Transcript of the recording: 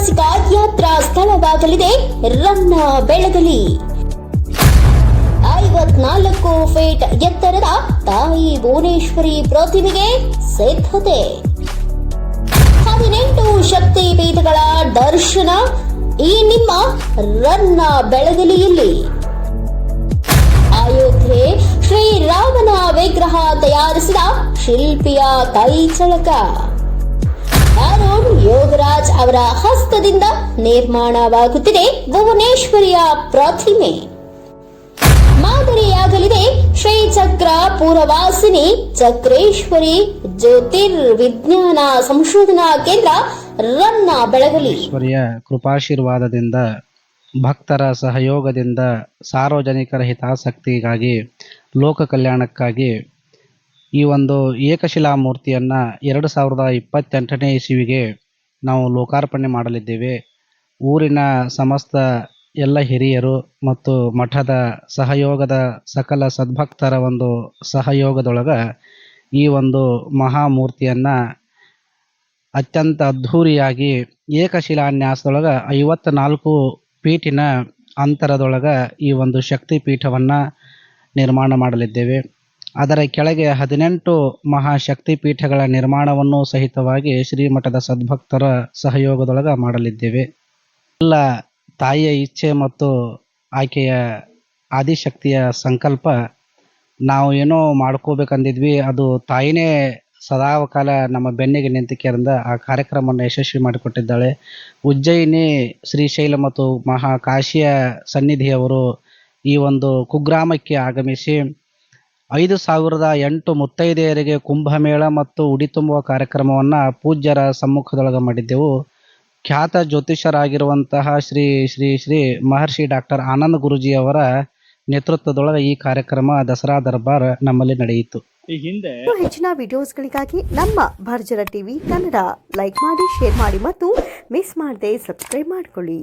ಐತಿಹಾಸಿಕ ಯಾತ್ರಾ ಸ್ಥಳವಾಗಲಿದೆ ರನ್ನ ಬೆಳಗಲಿ. ಐವತ್ನಾಲ್ಕು ಫೀಟ್ ಎತ್ತರದ ತಾಯಿ ಭುವನೇಶ್ವರಿ ಪ್ರತಿಮೆಗೆ ಸಿದ್ಧತೆ. ಹದಿನೆಂಟು ಶಕ್ತಿ ಪೀಠಗಳ ದರ್ಶನ ಈ ನಿಮ್ಮ ರನ್ನ ಬೆಳಗಲಿಯಲ್ಲಿ. ಅಯೋಧ್ಯೆ ಶ್ರೀರಾಮನ ವಿಗ್ರಹ ತಯಾರಿಸಿದ ಶಿಲ್ಪಿಯ ಕೈ ಚಳಕ. ಹಸ್ತದಿಂದ ನಿರ್ಮಾಣವಾಗುತ್ತಿದೆ ಭುವನೇಶ್ವರಿಯ ಪ್ರತಿಮೆ. ಮಾದರಿಯಾಗಲಿದೆ ಶ್ರೀ ಚಕ್ರ ಪೂರವಾಸಿನಿ ಚಕ್ರೇಶ್ವರಿ ಜ್ಯೋತಿರ್ವಿಜ್ಞಾನ ಸಂಶೋಧನಾ ಕೇಂದ್ರ ರನ್ನ ಬೆಳಗಲಿ. ಕೃಪಾಶೀರ್ವಾದದಿಂದ, ಭಕ್ತರ ಸಹಯೋಗದಿಂದ, ಸಾರ್ವಜನಿಕರ ಹಿತಾಸಕ್ತಿಗಾಗಿ, ಲೋಕ ಕಲ್ಯಾಣಕ್ಕಾಗಿ ಈ ಒಂದು ಏಕಶಿಲಾ ಮೂರ್ತಿಯನ್ನ ಎರಡು ಸಾವಿರದ ಇಪ್ಪತ್ತೆಂಟನೇ ಇಸವಿಗೆ ನಾವು ಲೋಕಾರ್ಪಣೆ ಮಾಡಲಿದ್ದೇವೆ. ಊರಿನ ಸಮಸ್ತ ಎಲ್ಲ ಹಿರಿಯರು ಮತ್ತು ಮಠದ ಸಹಯೋಗದ ಸಕಲ ಸದ್ಭಕ್ತರ ಒಂದು ಸಹಯೋಗದೊಳಗೆ ಈ ಒಂದು ಮಹಾಮೂರ್ತಿಯನ್ನು ಅತ್ಯಂತ ಅದ್ಧೂರಿಯಾಗಿ ಏಕಶಿಲಾನ್ಯಾಸದೊಳಗೆ ಐವತ್ನಾಲ್ಕು ಪೀಠಿನ ಅಂತರದೊಳಗೆ ಈ ಒಂದು ಶಕ್ತಿ ಪೀಠವನ್ನು ನಿರ್ಮಾಣ ಮಾಡಲಿದ್ದೇವೆ. ಅದರ ಕೆಳಗೆ ಹದಿನೆಂಟು ಮಹಾಶಕ್ತಿ ಪೀಠಗಳ ನಿರ್ಮಾಣವನ್ನು ಸಹಿತವಾಗಿ ಶ್ರೀಮಠದ ಸದ್ಭಕ್ತರ ಸಹಯೋಗದೊಳಗೆ ಮಾಡಲಿದ್ದೇವೆ. ಎಲ್ಲ ತಾಯಿಯ ಇಚ್ಛೆ ಮತ್ತು ಆಕೆಯ ಆದಿಶಕ್ತಿಯ ಸಂಕಲ್ಪ ನಾವು ಏನೋ ಮಾಡ್ಕೋಬೇಕಂದಿದ್ವಿ, ಅದು ತಾಯಿನೇ ಸದಾಕಾಲ ನಮ್ಮ ಬೆನ್ನಿಗೆ ನಿಂತಿಕೆಯಿಂದ ಆ ಕಾರ್ಯಕ್ರಮವನ್ನು ಯಶಸ್ವಿ ಮಾಡಿಕೊಟ್ಟಿದ್ದಾಳೆ. ಉಜ್ಜಯಿನಿ ಶ್ರೀಶೈಲ ಮತ್ತು ಮಹಾಕಾಶಿಯ ಸನ್ನಿಧಿಯವರು ಈ ಒಂದು ಕುಗ್ರಾಮಕ್ಕೆ ಆಗಮಿಸಿ ಐದು ಸಾವಿರದ ಎಂಟು ಮುತ್ತೈದೆಯರಿಗೆ ಕುಂಭಮೇಳ ಮತ್ತು ಉಡಿ ತುಂಬುವ ಕಾರ್ಯಕ್ರಮವನ್ನು ಪೂಜ್ಯರ ಸಮ್ಮುಖದೊಳಗೆ ಮಾಡಿದ್ದೆವು. ಖ್ಯಾತ ಜ್ಯೋತಿಷರಾಗಿರುವಂತಹ ಶ್ರೀ ಶ್ರೀ ಶ್ರೀ ಮಹರ್ಷಿ ಡಾಕ್ಟರ್ ಆನಂದ ಗುರುಜಿಯವರ ನೇತೃತ್ವದೊಳಗೆ ಈ ಕಾರ್ಯಕ್ರಮ ದಸರಾ ದರ್ಬಾರ್ ನಮ್ಮಲ್ಲಿ ನಡೆಯಿತು. ಈ ಹಿಂದೆ ಹೆಚ್ಚಿನ ವಿಡಿಯೋಸ್ಗಳಿಗಾಗಿ ನಮ್ಮ ಭರ್ಜರ ಟಿವಿ ಕನ್ನಡ ಲೈಕ್ ಮಾಡಿ ಶೇರ್ ಮಾಡಿ ಮತ್ತು ಮಿಸ್ ಮಾಡದೆ ಸಬ್ಸ್ಕ್ರೈಬ್ ಮಾಡಿಕೊಳ್ಳಿ.